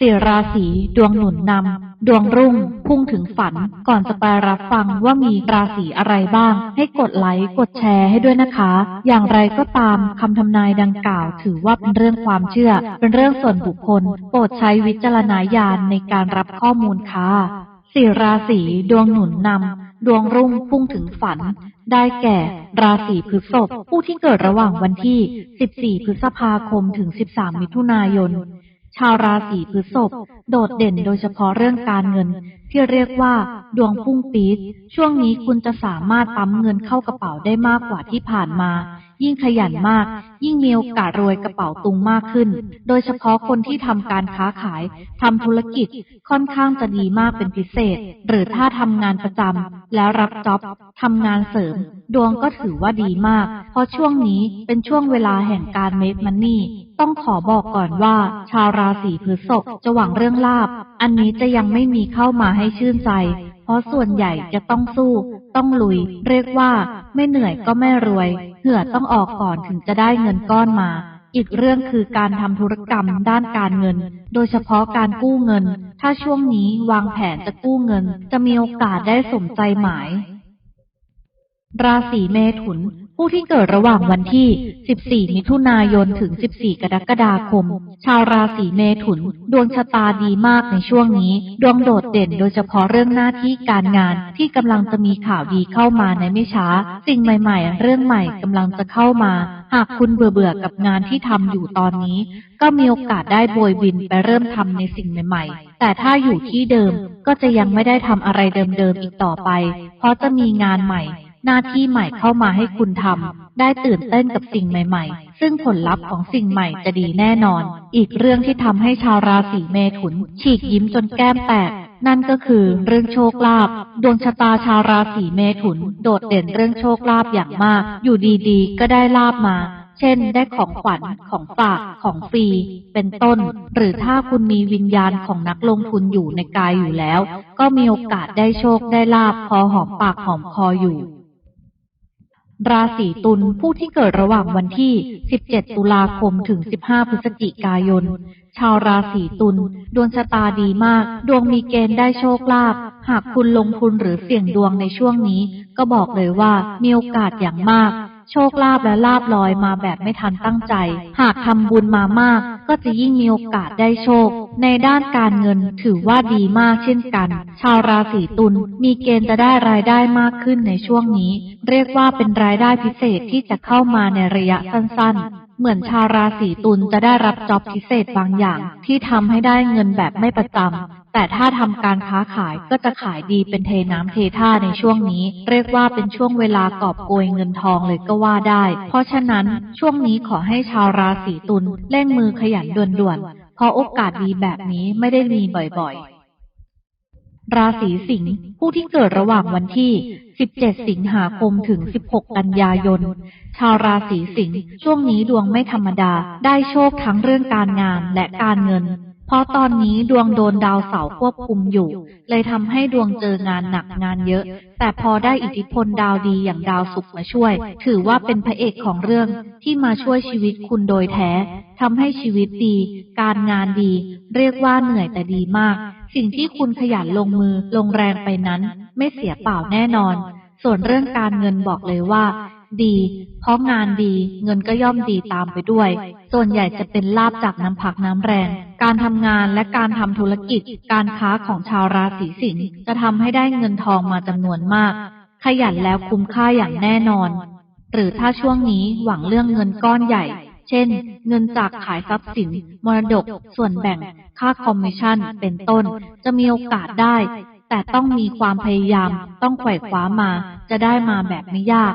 สี่ราศีดวงหนุนนำ ดวงรุ่ง พุ่งถึงฝัน ก่อนจะไปรับฟังว่ามีราศีอะไรบ้าง ให้กดไลค์กดแชร์ให้ด้วยนะคะ อย่างไรก็ตามคำทำนายดังกล่าว ถือว่าเป็นเรื่องความเชื่อ เป็นเรื่องส่วนบุคคล โปรดใช้วิจารณญาณในการรับข้อมูลค่ะสี่ราศีดวงหนุนนำ ดวงรุ่งพุ่งถึงฝัน ได้แก่ ราศีพฤษภผู้ที่เกิดระหว่างวันที่ 14 พฤษภาคมถึง 13 มิถุนายน ชาวราศีพฤษภโดดเด่นโดยเฉพาะเรื่องการเงิน ที่เรียกว่า ดวงพุ่งปี๊ดช่วงนี้คุณจะสามารถปั๊มเงินเข้ากระเป๋าได้มากกว่าที่ผ่านมา ยิ่งขยันมาก ยิ่งมีโอกาสรวยกระเป๋าตุงมากขึ้น โดยเฉพาะคนที่ทำการค้าขายทำธุรกิจค่อนข้างจะดีมากเป็นพิเศษ หรือถ้าทำงานประจำแล้วรับจ็อบทำงานเสริม ดวงก็ถือว่าดีมาก เพราะช่วงนี้เป็นช่วงเวลาแห่งการเมคมันนี่ต้องขอบอกก่อนว่า ชาวราศีพฤษภจะหวังเรื่องลาบ อันนี้จะยังไม่มีเข้ามาให้ชื่นใจ เพราะส่วนใหญ่จะต้องสู้ ต้องลุย เรียกว่า ไม่เหนื่อยก็ไม่รวย เหื่อต้องออกก่อนถึงจะได้เงินก้อนมา อีกเรื่องคือการทำธุรกรรมด้านการเงิน โดยเฉพาะการกู้เงิน ถ้าช่วงนี้วางแผนจะกู้เงิน จะมีโอกาสได้สมใจหมาย ราศีเมถุน ผู้ที่เกิดระหว่างวันที่ 14 มิถุนายน ถึง 14 กรกฎาคม ชาวราศีเมถุน ดวงชะตาดีมากในช่วงนี้ ดวงโดดเด่นโดยเฉพาะเรื่องหน้าที่การงานที่กำลังจะมีข่าวดีเข้ามาในไม่ช้า สิ่งใหม่ ๆ เรื่องใหม่กำลังจะเข้ามา หากคุณเบื่อเบื่อๆกับงานที่ทำอยู่ตอนนี้ ก็มีโอกาสได้โบยบินไปเริ่มทำในสิ่งใหม่ ๆ แต่ถ้าอยู่ที่เดิมก็จะยังไม่ได้ทำอะไรเดิมๆอีกต่อไป เพราะจะมีงานใหม่ หน้าที่ใหม่เข้ามาให้คุณทำได้ตื่นเต้นกับสิ่งใหม่ ๆ ซึ่งผลลัพธ์ของสิ่งใหม่จะดีแน่นอน อีกเรื่องที่ทำให้ชาวราศีเมถุน ฉีกยิ้มจนแก้มแตกนั่นก็คือเรื่องโชคลาภดวงชะตาชาวราศีเมถุน โดดเด่นเรื่องโชคลาภอย่างมาก อยู่ดีๆ ก็ได้ลาบมาเช่น ได้ของขวัญของฝากของฟรี เป็นต้น หรือถ้าคุณมีวิญญาณของนักลงทุนอยู่ในกายอยู่แล้ว ก็มีโอกาสได้โชคได้ลาบพอหอมปากหอมคออยู่ ราศีตุลผู้ที่เกิดระหว่างวันที่ 17 ตุลาคมถึง 15 พฤศจิกายน ชาวราศีตุลดวงชะตาดีมาก ดวงมีเกณฑ์ได้โชคลาภหากคุณลงทุนหรือเสี่ยงดวงในช่วงนี้ ก็บอกเลยว่ามีโอกาสอย่างมาก โชคลาภและลาบลอยมาแบบไม่ทันตั้งใจ หากทำบุญมามาก ก็จะยิ่งมีโอกาสได้โชค ในด้านการเงินถือว่าดีมากเช่นกัน ชาวราศีตุลมีเกณฑ์จะได้รายได้มากขึ้นในช่วงนี้ เรียกว่าเป็นรายได้พิเศษที่จะเข้ามาในระยะสั้นๆเหมือนชาวราศีตุลจะได้รับจ็อบพิเศษบางอย่าง ที่ทำให้ได้เงินแบบไม่ประจำ แต่ถ้าทำการค้าขายก็จะขายดีเป็นเทน้ำเทท่าในช่วงนี้ เรียกว่าเป็นช่วงเวลากอบโกยเงินทองเลยก็ว่าได้ เพราะฉะนั้นช่วงนี้ขอให้ชาวราศีตุลเร่งมือขยันด่วนๆเพราะโอกาสดีแบบนี้ไม่ได้มีบ่อยๆราศีสิงห์ผู้ที่เกิดระหว่างวันที่ 17 สิงหาคมถึง 16 กันยายน ชาวราศีสิงห์ช่วงนี้ดวงไม่ธรรมดา ได้โชคทั้งเรื่องการงานและการเงิน เพราะตอนนี้ดวงโดนดาวเสาร์ควบคุมอยู่ เลยทำให้ดวงเจองานหนักงานเยอะ แต่พอได้อิทธิพลดาวดีอย่างดาวศุกร์มาช่วย ถือว่าเป็นพระเอกของเรื่องที่มาช่วยชีวิตคุณโดยแท้ทำให้ชีวิตดี การงานดี เรียกว่าเหนื่อยแต่ดีมาก สิ่งที่คุณขยันลงมือลงแรงไปนั้น ไม่เสียเปล่าแน่นอน ส่วนเรื่องการเงินบอกเลยว่า ดี เพราะงานดีเงินก็ย่อมดีตามไปด้วย ส่วนใหญ่จะเป็นลาบจากน้ำพักน้ำแรง การทำงานและการทำธุรกิจ การค้าของชาวราศีสิงห์จะทำให้ได้เงินทองมาจำนวนมาก ขยันแล้วคุ้มค่าอย่างแน่นอน หรือถ้าช่วงนี้หวังเรื่องเงินก้อนใหญ่ เช่น เงินจากขายทรัพย์สิน มรดก ส่วนแบ่ง ค่าคอมมิชชั่น เป็นต้น จะมีโอกาสได้แต่ต้องมีความพยายาม ต้องไขว่คว้ามา จะได้มาแบบไม่ยาก